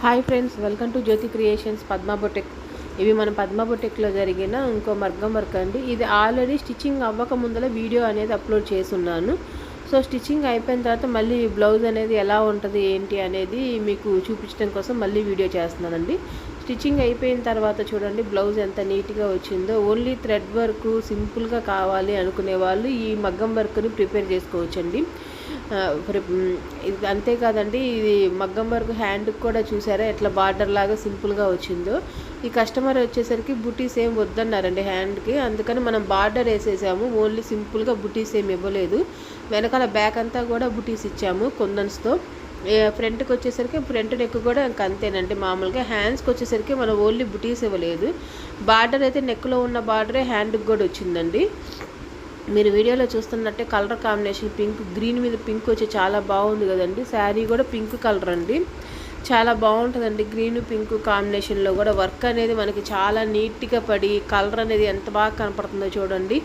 Hi friends welcome to Jyothi creations Padma boutique ఇవి మన పద్మా బొటెక్లో జరిగిన ఇంకో మగ్గం వర్క్ అండి. ఇది ఆల్రెడీ స్టిచ్చింగ్ అవ్వక ముందర వీడియో అనేది అప్లోడ్ చేస్తున్నాను. సో స్టిచ్చింగ్ అయిపోయిన తర్వాత మళ్ళీ బ్లౌజ్ అనేది ఎలా ఉంటుంది ఏంటి అనేది మీకు చూపించడం కోసం మళ్ళీ వీడియో చేస్తున్నానండి. స్టిచ్చింగ్ అయిపోయిన తర్వాత చూడండి బ్లౌజ్ ఎంత నీట్గా వచ్చిందో. ఓన్లీ థ్రెడ్ వర్క్ సింపుల్గా కావాలి అనుకునే వాళ్ళు ఈ మగ్గం వర్క్ని ప్రిపేర్ చేసుకోవచ్చండి. ఇది అంతేకాదండి ఇది మగ్గం వరకు హ్యాండ్కి కూడా చూసారా ఎట్లా బార్డర్ లాగా సింపుల్గా వచ్చిందో. ఈ కస్టమర్ వచ్చేసరికి బుటీస్ ఏం వద్దన్నారండి హ్యాండ్కి అందుకని మనం బార్డర్ వేసేసాము ఓన్లీ సింపుల్గా బుటీస్ ఏం ఇవ్వలేదు. వెనకాల బ్యాక్ అంతా కూడా బుటీస్ ఇచ్చాము కొందన్స్తో ఫ్రంట్కి వచ్చేసరికి ఫ్రంట్ నెక్ కూడా ఇంకా అంతేనండి మామూలుగా. హ్యాండ్స్కి వచ్చేసరికి మనం ఓన్లీ బుటీస్ ఇవ్వలేదు. బార్డర్ అయితే నెక్లో ఉన్న బార్డరే హ్యాండ్కి కూడా వచ్చిందండి. మీరు వీడియోలో చూస్తున్నట్టే కలర్ కాంబినేషన్ పింక్ గ్రీన్ మీద పింక్ వచ్చి చాలా బాగుంది కదండి. శారీ కూడా పింక్ కలర్ అండి. చాలా బాగుంటుందండి గ్రీన్ పింక్ కాంబినేషన్లో కూడా. వర్క్ అనేది మనకి చాలా నీట్గా పడి కలర్ అనేది ఎంత బాగా కనపడుతుందో చూడండి.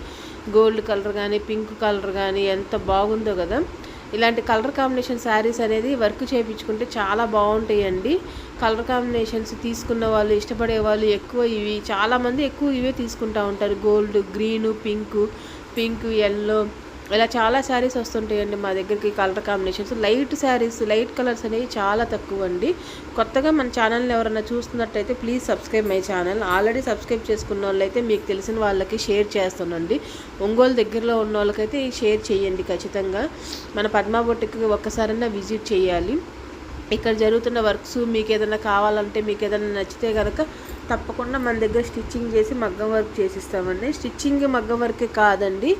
గోల్డ్ కలర్ కానీ పింక్ కలర్ కానీ ఎంత బాగుందో కదా. ఇలాంటి కలర్ కాంబినేషన్ శారీస్ అనేది వర్క్ చేయించుకుంటే చాలా బాగుంటాయండి. కలర్ కాంబినేషన్స్ తీసుకున్న వాళ్ళు ఇష్టపడే వాళ్ళు ఎక్కువ ఇవి చాలామంది ఎక్కువ ఇవే తీసుకుంటూ ఉంటారు. Gold green pink pink yellow ఇలా చాలా శారీస్ వస్తుంటాయండి మా దగ్గరికి colour combinations. Light saris light colours అనేవి చాలా తక్కువ అండి కొత్తగా మన ఛానల్ని ఎవరైనా చూస్తున్నట్టయితే please subscribe my channel. Already subscribe చేసుకున్న వాళ్ళైతే మీకు తెలిసిన వాళ్ళకి షేర్ చేస్తానండి. ఒంగోలు దగ్గరలో ఉన్న వాళ్ళకైతే షేర్ చేయండి ఖచ్చితంగా. మన పద్మాబొట్టుకి ఒక్కసారైనా విజిట్ చేయాలి. ఇక్కడ జరుగుతున్న వర్క్స్ మీకు ఏదైనా కావాలంటే మీకు ఏదైనా నచ్చితే కనుక తప్పకుండా మన దగ్గర స్టిచ్చింగ్ చేసి మగ్గం వర్క్ చేసిస్తామండి. స్టిచ్చింగ్ మగ్గం వర్కే కాదండి.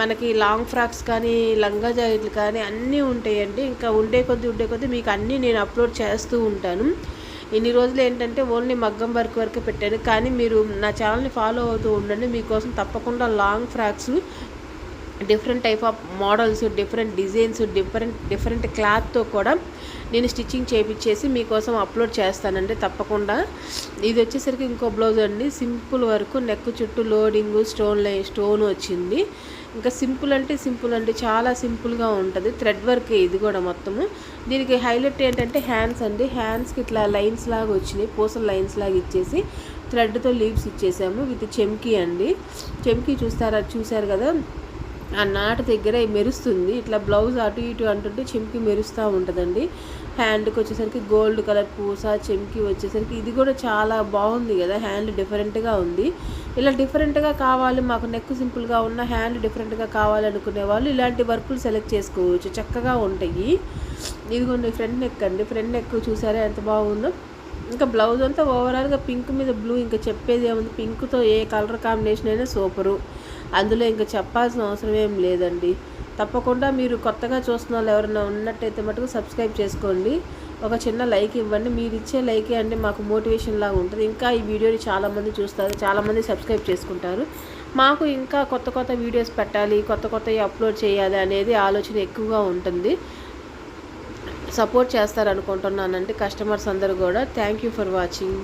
మనకి లాంగ్ ఫ్రాక్స్ కానీ లంగా జాకెట్లు కానీ అన్నీ ఉంటాయండి. ఇంకా ఉండే కొద్దీ ఉండే కొద్దీ మీకు అన్నీ నేను అప్లోడ్ చేస్తూ ఉంటాను. ఇన్ని రోజులు ఏంటంటే ఓన్లీ మగ్గం వర్క్ వరకే పెట్టాను. కానీ మీరు నా ఛానల్ని ఫాలో అవుతూ ఉండండి. మీకోసం తప్పకుండా long frocks different type of models different designs different different క్లాత్తో కూడా నేను స్టిచ్చింగ్ చేయించేసి మీకోసం అప్లోడ్ చేస్తానండి తప్పకుండా. ఇది వచ్చేసరికి ఇంకో బ్లౌజ్ అండి. సింపుల్ వరకు నెక్ చుట్టూ లోడింగ్ స్టోన్ లై స్టోన్ వచ్చింది. ఇంకా సింపుల్ అంటే సింపుల్ అంటే చాలా సింపుల్గా ఉంటుంది. థ్రెడ్ వర్క్ ఇది కూడా మొత్తము. దీనికి హైలైట్ ఏంటంటే హ్యాండ్స్ అండి. హ్యాండ్స్కి ఇట్లా లైన్స్ లాగా వచ్చినాయి. పూసల లైన్స్ లాగా ఇచ్చేసి థ్రెడ్తో లీవ్స్ ఇచ్చేసాము. విత్ చెమ్కీ అండి. చెమ్కీ చూస్తారా చూసారు కదా? ఆ నాటు దగ్గర మెరుస్తుంది. ఇట్లా బ్లౌజ్ అటు ఇటు అంటుంటే చెంకి మెరుస్తూ ఉంటుందండి. హ్యాండ్కి వచ్చేసరికి గోల్డ్ కలర్ పూస చెంకి వచ్చేసరికి ఇది కూడా చాలా బాగుంది కదా. హ్యాండ్ డిఫరెంట్గా ఉంది. ఇలా డిఫరెంట్గా కావాలి మాకు నెక్ సింపుల్గా ఉన్న హ్యాండ్ డిఫరెంట్గా కావాలనుకునే వాళ్ళు ఇలాంటి వర్కులు సెలెక్ట్ చేసుకోవచ్చు. చక్కగా ఉంటాయి. ఇదిగోండి ఫ్రంట్ నెక్ అండి. ఫ్రంట్ నెక్ చూసారా ఎంత బాగుందో? ఇంకా బ్లౌజ్ అంతా ఓవరాల్గా పింక్ మీద బ్లూ ఇంకా చెప్పేది ఏముంది? పింక్తో ఏ కలర్ కాంబినేషన్ అయినా సూపరు అందులో ఇంకా చెప్పాల్సిన అవసరం ఏం లేదండి. తప్పకుండా మీరు కొత్తగా చూస్తున్న వాళ్ళు ఎవరైనా ఉన్నట్టయితే మటుకు సబ్స్క్రైబ్ చేసుకోండి. ఒక చిన్న లైక్ ఇవ్వండి. మీరు ఇచ్చే లైకే అండి మాకు మోటివేషన్ లాగా ఉంటుంది. ఇంకా ఈ వీడియోని చాలామంది చూస్తారు. చాలామంది సబ్స్క్రైబ్ చేసుకుంటారు. మాకు ఇంకా కొత్త కొత్త వీడియోస్ పెట్టాలి కొత్త కొత్తవి అప్లోడ్ చేయాలి అనేది ఆలోచన ఎక్కువగా ఉంటుంది. సపోర్ట్ చేస్తారనుకుంటున్నానండి. కస్టమర్స్ అందరూ కూడా. Thank you for watching.